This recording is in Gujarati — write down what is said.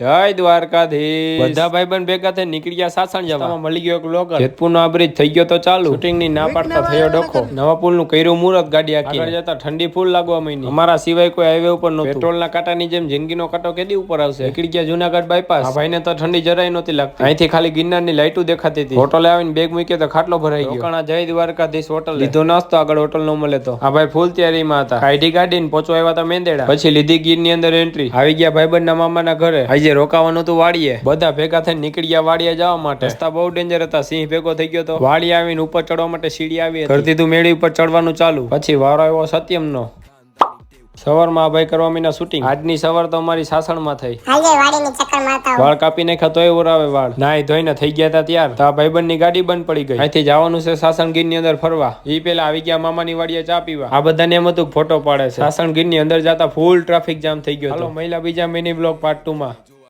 જય દ્વારકાધીશ. બધા ભાઈબંધ ભેગા થઈ નીકળી ગયા સાસણ જવા. મળી ગયો એક લોકલ જેતપુર નો બ્રિજ થઈ ગયો તો ચાલુ. શૂટિંગની ના પાડતા થયો ડોખો. નવા પુલનું કર્યું મુહૂર્ત ગાડી આખી. આગળ જતા ઠંડી ફૂલ લાગવા મહિની અમારા સિવાય કોઈ હાઈવે ઉપર નહોતું. પેટ્રોલ ના કાંટાની જેમ જિંદગીનો કાંટો કેદી ઉપર આવશે? નીકળી ગયા જુનાગઢ બાયપાસ આ ભાઈને તો ઠંડી જરાય નહોતી લાગતી. અહીંથી ખાલી ગિરનારની લાઈટો દેખાતી હતી. હોટલ આવીને બેગ મૂક્યો તો ખાટલો ભરાઈ ગયો. રોકાણા જય દ્વારકાધીશ હોટલ. લીધો નાસ્તો આગળ હોટલ નો મળે તો. આ ભાઈ ફૂલ તૈયારીમાં હતા. કાઢી ગાડીને પહોંચવા આવ્યા હતા મેંદેડા. પછી લીધી ગીરની અંદર એન્ટ્રી આવી ગયા ભાઈબંધ ના મામાના ઘરે. આજે રોકાવાનું હતું વાડીએ બધા ભેગા થઈને નીકળી ગયા વાડીએ જવા માટે. રસ્તા બહુ ડેન્જર હતા. સિંહ ભેગો થઈ ગયો તો વાડી આવીને ઉપર ચડવા માટે સીડી આવી કરી તું મેળી ઉપર ચડવાનું ચાલુ. પછી વારો આવ્યો સત્યમનો. સવારમાં ભાઈ કરવા મીના શૂટિંગ આજની સવાર તો અમારી સાસણમાં થઈ. હાજે વાડીની ચક્કર મારતા હોય. વાળ કાપી નાખ્યા તોય ઉરાવે વાળ. નાઈ ધોઈને થઈ ગયા હતા ત્યાર. તો ભાઈબંધની ગાડી બંધ પડી ગઈ. અહીંથી જવાનું છે સાસણગીરની અંદર ફરવા. એ પેલા આવી ગયા મામાની વાડીએ ચા પીવા. આ બધાને એમ હતું ફોટો પાડે છે. સાસણગીરની અંદર જતા ફૂલ ટ્રાફિક જામ થઈ ગયો હાલો મહિલા બીજા મિની બ્લોક પાર્ટ ટુ માં.